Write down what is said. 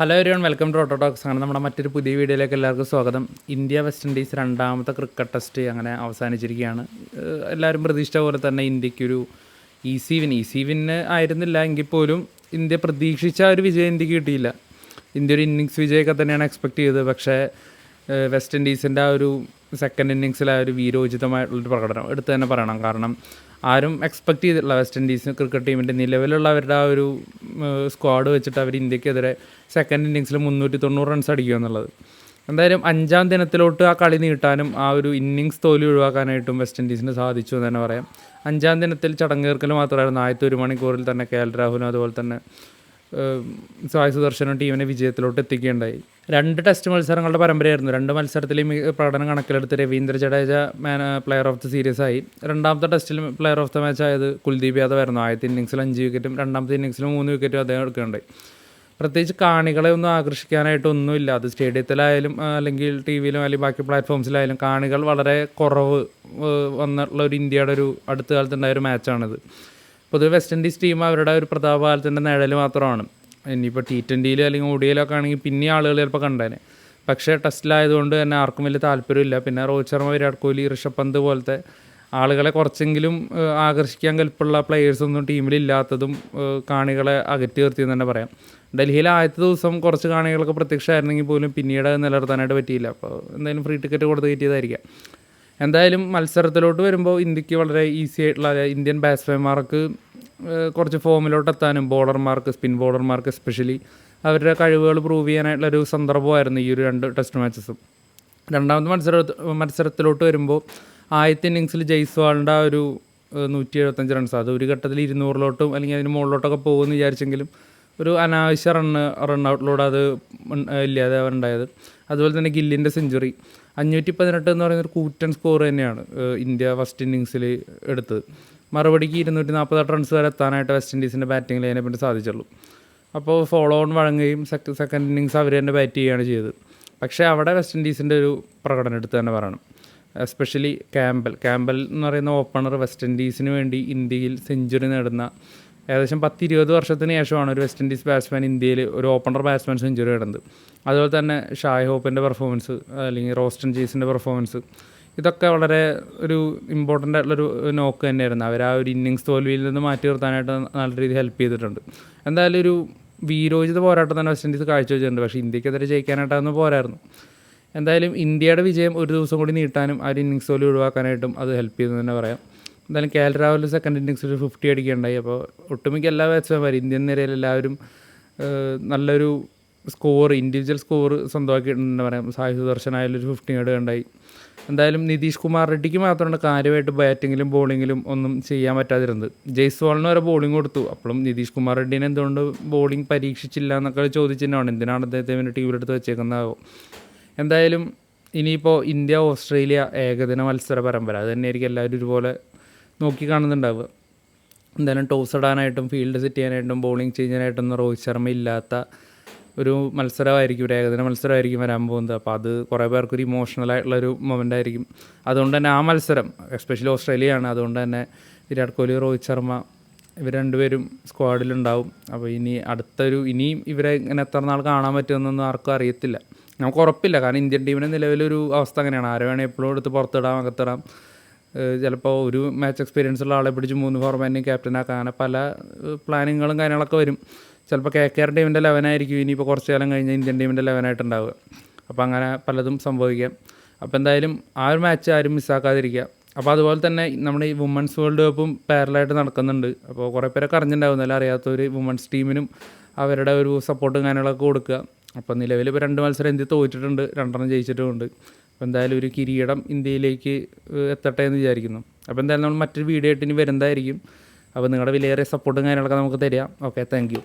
Hello everyone welcome to auto talks അങ്ങനെ നമ്മുടെ മറ്റൊരു പുതിയ വീഡിയോയിലേക്ക് എല്ലാവർക്കും സ്വാഗതം. ഇന്ത്യ വെസ്റ്റ് ഇൻഡീസ് രണ്ടാമത്തെ ക്രിക്കറ്റ് ടെസ്റ്റ് അങ്ങനെ അവസാനിച്ചിരിക്കുകയാണ്. എല്ലാവരും പ്രതീക്ഷിച്ച പോലെ തന്നെ ഇന്ത്യക്കൊരു ഈസി വിൻ ഈസി വിന് ആയിരുന്നില്ല എങ്കിൽ പോലും ഇന്ത്യ പ്രതീക്ഷിച്ച ഒരു വിജയം ഇന്ത്യയ്ക്ക് കിട്ടിയില്ല. ഇന്ത്യ ഒരു ഇന്നിങ്സ് വിജയമൊക്കെ തന്നെയാണ് എക്സ്പെക്ട് ചെയ്തത്. പക്ഷേ വെസ്റ്റ് ഇൻഡീസിന്റെ ആ ഒരു സെക്കൻഡ് ഇന്നിങ്സിലെ ആ ഒരു വീരോചിതമായിട്ടുള്ളൊരു പ്രകടനം എടുത്തു തന്നെ പറയണം. കാരണം ആരും എക്സ്പെക്ട് ചെയ്തിട്ടില്ല വെസ്റ്റ് ഇൻഡീസ് ക്രിക്കറ്റ് ടീമിന്റെ നിലവിലുള്ളവരുടെ ആ ഒരു സ്ക്വാഡ് വെച്ചിട്ട് അവർ ഇന്ത്യക്കെതിരെ സെക്കൻഡ് ഇന്നിങ്സിൽ മുന്നൂറ്റി തൊണ്ണൂറ് റൺസ് അടിക്കുക എന്നുള്ളത്. എന്തായാലും അഞ്ചാം ദിനത്തിലോട്ട് ആ കളി നീട്ടാനും ആ ഒരു ഇന്നിങ്സ് തോൽവി ഒഴിവാക്കാനായിട്ടും വെസ്റ്റ് ഇൻഡീസിന് സാധിച്ചു എന്ന് തന്നെ പറയാം. അഞ്ചാം ദിനത്തിൽ ചടങ്ങേർക്കൽ മാത്രമായിരുന്നു. ആദ്യത്തെ ഒരു മണിക്കൂറിൽ തന്നെ കെ എൽ രാഹുലും അതുപോലെ തന്നെ സായ് സുദർശനും ടീമിനെ വിജയത്തിലോട്ട് എത്തിക്കുകയുണ്ടായി. രണ്ട് ടെസ്റ്റ് മത്സരങ്ങളുടെ പരമ്പരയായിരുന്നു. രണ്ട് മത്സരത്തിലും പ്രകടനം കണക്കിലെടുത്ത് Ravindra Jadeja man player of the series ആയി. രണ്ടാമത്തെ ടെസ്റ്റിലും പ്ലെയർ ഓഫ് ദ മാച്ച് ആയത് കുൽദീപ് യാദവ് ആയിരുന്നു. ആദ്യത്തെ ഇന്നിങ്സിൽ അഞ്ച് വിക്കറ്റും രണ്ടാമത്തെ ഇന്നിങ്സിൽ മൂന്ന് വിക്കറ്റും അദ്ദേഹം എടുക്കുകയുണ്ടായി. പ്രത്യേകിച്ച് കാണികളെ ഒന്നും ആകർഷിക്കാനായിട്ടൊന്നുമില്ല അത് സ്റ്റേഡിയത്തിലായാലും അല്ലെങ്കിൽ ടി വിയിലും അല്ലെങ്കിൽ ബാക്കി പ്ലാറ്റ്ഫോംസിലായാലും കാണികൾ വളരെ കുറവ് വന്നിട്ടുള്ള ഒരു ഇന്ത്യയുടെ ഒരു അടുത്ത കാലത്തുണ്ടായ ഒരു മാച്ചാണിത് പൊതുവെ വെസ്റ്റ് ഇൻഡീസ് ടീം അവരുടെ ഒരു പ്രതാപകാലത്തിന്റെ നിഴൽ മാത്രമാണ്. ഇനിയിപ്പോൾ ടി ട്വന്റിയിലോ അല്ലെങ്കിൽ ഒടിയിലൊക്കെ ആണെങ്കിൽ പിന്നെ ആളുകൾ ചിലപ്പോൾ കണ്ടേനെ. പക്ഷേ ടെസ്റ്റിലായതുകൊണ്ട് തന്നെ ആർക്കും വലിയ താല്പര്യമില്ല. പിന്നെ രോഹിത് ശർമ്മ വിരാട് കോഹ്ലി ഋഷഭ് പന്ത് പോലത്തെ ആളുകളെ കുറച്ചെങ്കിലും ആകർഷിക്കാൻ കൽപ്പുള്ള പ്ലെയേഴ്സൊന്നും ടീമിലില്ലാത്തതും കാണികളെ അകറ്റി നിർത്തിയെന്ന് തന്നെ പറയാം. ഡൽഹിയിൽ ആദ്യത്തെ ദിവസം കുറച്ച് കാണികളൊക്കെ പ്രത്യക്ഷമായിരുന്നെങ്കിൽ പോലും പിന്നീട് നിലനിർത്താനായിട്ട് പറ്റിയില്ല. അപ്പോൾ എന്തായാലും ഫ്രീ ടിക്കറ്റ് കൊടുത്ത് കയറ്റിയതായിരിക്കാം എന്തായാലും മത്സരത്തിലോട്ട് വരുമ്പോൾ ഇന്ത്യയ്ക്ക് വളരെ ഈസി ആയിട്ടുള്ള ഇന്ത്യൻ ബാറ്റ്സ്മാൻമാർക്ക് കുറച്ച് ഫോമിലോട്ട് എത്താനും ബോളർമാർക്ക് സ്പിൻ ബോളർമാർക്ക് എസ്പെഷ്യലി അവരുടെ കഴിവുകൾ പ്രൂവ് ചെയ്യാനായിട്ടുള്ളൊരു സന്ദർഭമായിരുന്നു ഈ ഒരു രണ്ട് ടെസ്റ്റ് മാച്ചസും രണ്ടാമത്തെ മത്സര മത്സരത്തിലോട്ട് വരുമ്പോൾ ആദ്യത്തെ ഇന്നിങ്സിൽ ജയ്സ്വാളിന്റെ ആ ഒരു നൂറ്റി എഴുപത്തഞ്ച് റൺസ് അത് ഒരു ഘട്ടത്തിൽ ഇരുന്നൂറിലോട്ടും അല്ലെങ്കിൽ അതിന് മുകളിലോട്ടൊക്കെ പോകുമെന്ന് വിചാരിച്ചെങ്കിലും ഒരു അനാവശ്യ റണ്ണ് റൺ ഔട്ടിലൂടെ അത് ഇല്ലാതെ ഉണ്ടായത് അതുപോലെ തന്നെ ഗില്ലിന്റെ സെഞ്ചുറി അഞ്ഞൂറ്റി പതിനെട്ട് എന്ന് പറയുന്ന ഒരു കൂറ്റൻ സ്കോർ തന്നെയാണ് ഇന്ത്യ ഫസ്റ്റ് ഇന്നിങ്സിൽ എടുത്തത്. മറുപടിക്ക് ഇരുന്നൂറ്റി നാൽപ്പത്തെട്ട് റൺസ് വരെ എത്താനായിട്ട് വെസ്റ്റ് ഇൻഡീസിന്റെ ബാറ്റിംഗ് ലൈനെ പറ്റി സാധിച്ചുള്ളൂ. അപ്പോൾ ഫോളോ ഓൺ വഴങ്ങുകയും സെക്ക സെക്കൻഡ് ഇന്നിങ്സ് അവർ തന്നെ ബാറ്റ് ചെയ്യുകയാണ് ചെയ്തത്. പക്ഷേ അവിടെ വെസ്റ്റ് ഇൻഡീസിന്റെ ഒരു പ്രകടനം എടുത്ത് തന്നെ പറയണം. എസ്പെഷ്യലി ക്യാമ്പൽ ക്യാമ്പൽ എന്ന് പറയുന്ന ഓപ്പണർ വെസ്റ്റ് ഇൻഡീസിന് വേണ്ടി ഇന്ത്യയിൽ സെഞ്ചുറി നേടുന്ന ഏകദേശം പത്ത് ഇരുപത് വർഷത്തിന് ശേഷമാണ് ഒരു വെസ്റ്റ് ഇൻഡീസ് ബാറ്റ്സ്മാൻ ഇന്ത്യയിൽ ഒരു ഓപ്പണർ ബാറ്റ്സ്മാൻ സെഞ്ചുറി ഇടുന്നത് അതുപോലെ തന്നെ ഷായ് ഹോപ്പിന്റെ പെർഫോമൻസ് അല്ലെങ്കിൽ റോസ്റ്റൻ ജീസിന്റെ പെർഫോമൻസ് ഇതൊക്കെ വളരെ ഒരു ഇമ്പോർട്ടന്റ് ആയിട്ടുള്ളൊരു നോക്ക് തന്നെയായിരുന്നു. അവർ ആ ഒരു ഇന്നിങ്സ് തോൽവിയിൽ നിന്ന് മാറ്റി നിർത്താനായിട്ട് നല്ല രീതിയിൽ ഹെൽപ്പ് ചെയ്തിട്ടുണ്ട്. എന്തായാലും ഒരു വീരോചിത പോരാട്ടം തന്നെ വെസ്റ്റ് ഇൻഡീസ് കാഴ്ചവെച്ചിട്ടുണ്ട്. പക്ഷേ ഇന്ത്യക്കെതിരെ ജയിക്കാനായിട്ടൊന്നും പോരായിരുന്നു. എന്തായാലും ഇന്ത്യയുടെ വിജയം ഒരു ദിവസം കൂടി നീട്ടാനും ആ ഒരു ഇന്നിങ്സ് തോൽവി ഒഴിവാക്കാനായിട്ടും അത് ഹെൽപ്പ് ചെയ്തു എന്ന് തന്നെ പറയാം. എന്തായാലും കെ എൽ രാഹുൽ സെക്കൻഡ് ഇന്നിങ്സിൽ ഫിഫ്റ്റി അടിക്കുകയുണ്ടായി അപ്പോൾ ഒട്ടുമിക്ക എല്ലാ ബാറ്റ്സ്മാൻമാരും ഇന്ത്യൻ നിരയിൽ എല്ലാവരും നല്ലൊരു സ്കോർ ഇൻഡിവിജ്വൽ സ്കോർ സ്വന്തമാക്കിയിട്ടുണ്ടെന്ന് പറയാം. സായി സുദർശൻ ആയാലും ഒരു ഫിഫ്റ്റി നേടുകയുണ്ടായി എന്തായാലും നിതീഷ് കുമാർ റെഡ്ഡിക്ക് മാത്രമാണ് കാര്യമായിട്ട് ബാറ്റിങ്ങിലും ബോളിങ്ങിലും ഒന്നും ചെയ്യാൻ പറ്റാതിരുന്നത്. ജയ്സ്വാളിന് വരെ ബോളിംഗ് കൊടുത്തു. അപ്പോഴും നിതീഷ് കുമാർ റെഡ്ഡിനെ എന്തുകൊണ്ട് ബോളിംഗ് പരീക്ഷിച്ചില്ല എന്നൊക്കെ ചോദിച്ചിട്ടാണ് എന്തിനാണ് അദ്ദേഹത്തെ ഇവന്റെ ടീമിലെടുത്ത് വെച്ചേക്കുന്നതാവോ? എന്തായാലും ഇനിയിപ്പോൾ ഇന്ത്യ ഓസ്ട്രേലിയ ഏകദിന മത്സര പരമ്പര. അത് തന്നെയായിരിക്കും എല്ലാവരും ഒരുപോലെ നോക്കി കാണുന്നുണ്ടാവുക. എന്തായാലും ടോസ് ഇടാനായിട്ടും ഫീൽഡ് സെറ്റ് ചെയ്യാനായിട്ടും ബോളിംഗ് ചെയ്യാനായിട്ടൊന്നും രോഹിത് ശർമ്മ ഇല്ലാത്ത ഒരു മത്സരമായിരിക്കും ഒരു ഏകദിന മത്സരമായിരിക്കും വരാൻ പോകുന്നത്. അപ്പോൾ അത് കുറേ പേർക്ക് ഒരു ഇമോഷണൽ ആയിട്ടുള്ളൊരു മൊമെന്റ് ആയിരിക്കും. അതുകൊണ്ട് തന്നെ ആ മത്സരം എസ്പെഷ്യലി ഓസ്ട്രേലിയയാണ്. അതുകൊണ്ട് തന്നെ വിരാട് കോഹ്ലി രോഹിത് ശർമ്മ ഇവർ രണ്ടുപേരും സ്ക്വാഡിലുണ്ടാവും അപ്പോൾ ഇനി അടുത്തൊരു ഇനിയും ഇവരെ ഇങ്ങനെ എത്ര നാൾ കാണാൻ പറ്റുമെന്നൊന്നും ആർക്കും അറിയത്തില്ല. നമുക്ക് ഉറപ്പില്ല. കാരണം ഇന്ത്യൻ ടീമിന്റെ നിലവിലൊരു അവസ്ഥ അങ്ങനെയാണ്. ആരെ വേണേൽ എപ്പോഴും എടുത്ത് പുറത്തിടാം അകത്തിടാം. ചിലപ്പോൾ ഒരു മാച്ച് എക്സ്പീരിയൻസ് ഉള്ള ആളെ പിടിച്ച് മൂന്ന് ഫോർമാറ്റിനും ക്യാപ്റ്റനാക്കാം അങ്ങനെ പല പ്ലാനിങ്ങുകളും കാര്യങ്ങളൊക്കെ വരും. ചിലപ്പോൾ കെ കെ ആർ ടീമിന്റെ ലെവനായിരിക്കും ഇനിയിപ്പോൾ കുറച്ച് കാലം കഴിഞ്ഞ് ഇന്ത്യൻ ടീമിന്റെ ലെവനായിട്ടുണ്ടാവുക അപ്പോൾ അങ്ങനെ പലതും സംഭവിക്കാം. അപ്പോൾ എന്തായാലും ആ ഒരു മാച്ച് ആരും മിസ്സാക്കാതിരിക്കുക അപ്പോൾ അതുപോലെ തന്നെ നമ്മുടെ ഈ വുമൻസ് വേൾഡ് കപ്പും പാരലായിട്ട് നടക്കുന്നുണ്ട്. അപ്പോൾ കുറേ പേരൊക്കെ അറിയാത്ത ഒരു വുമൻസ് ടീമിനും അവരുടെ ഒരു സപ്പോർട്ടും കാര്യങ്ങളൊക്കെ കൊടുക്കുക. അപ്പോൾ നിലവിൽ ഇപ്പോൾ രണ്ട് മത്സരം ഇന്ത്യ തോറ്റിട്ടുണ്ട് രണ്ടെണ്ണം ജയിച്ചിട്ടുമുണ്ട്. അപ്പോൾ എന്തായാലും ഒരു കിരീടം ഇന്ത്യയിലേക്ക് എത്തട്ടെ എന്ന് വിചാരിക്കുന്നു. അപ്പോൾ എന്തായാലും നമ്മൾ മറ്റൊരു വീഡിയോ ആയിട്ട് ഇനി വരുന്നതായിരിക്കും. അപ്പോൾ നിങ്ങളുടെ വിലയേറിയ സപ്പോർട്ടും കാര്യങ്ങളൊക്കെ നമുക്ക് തരാം. Okay thank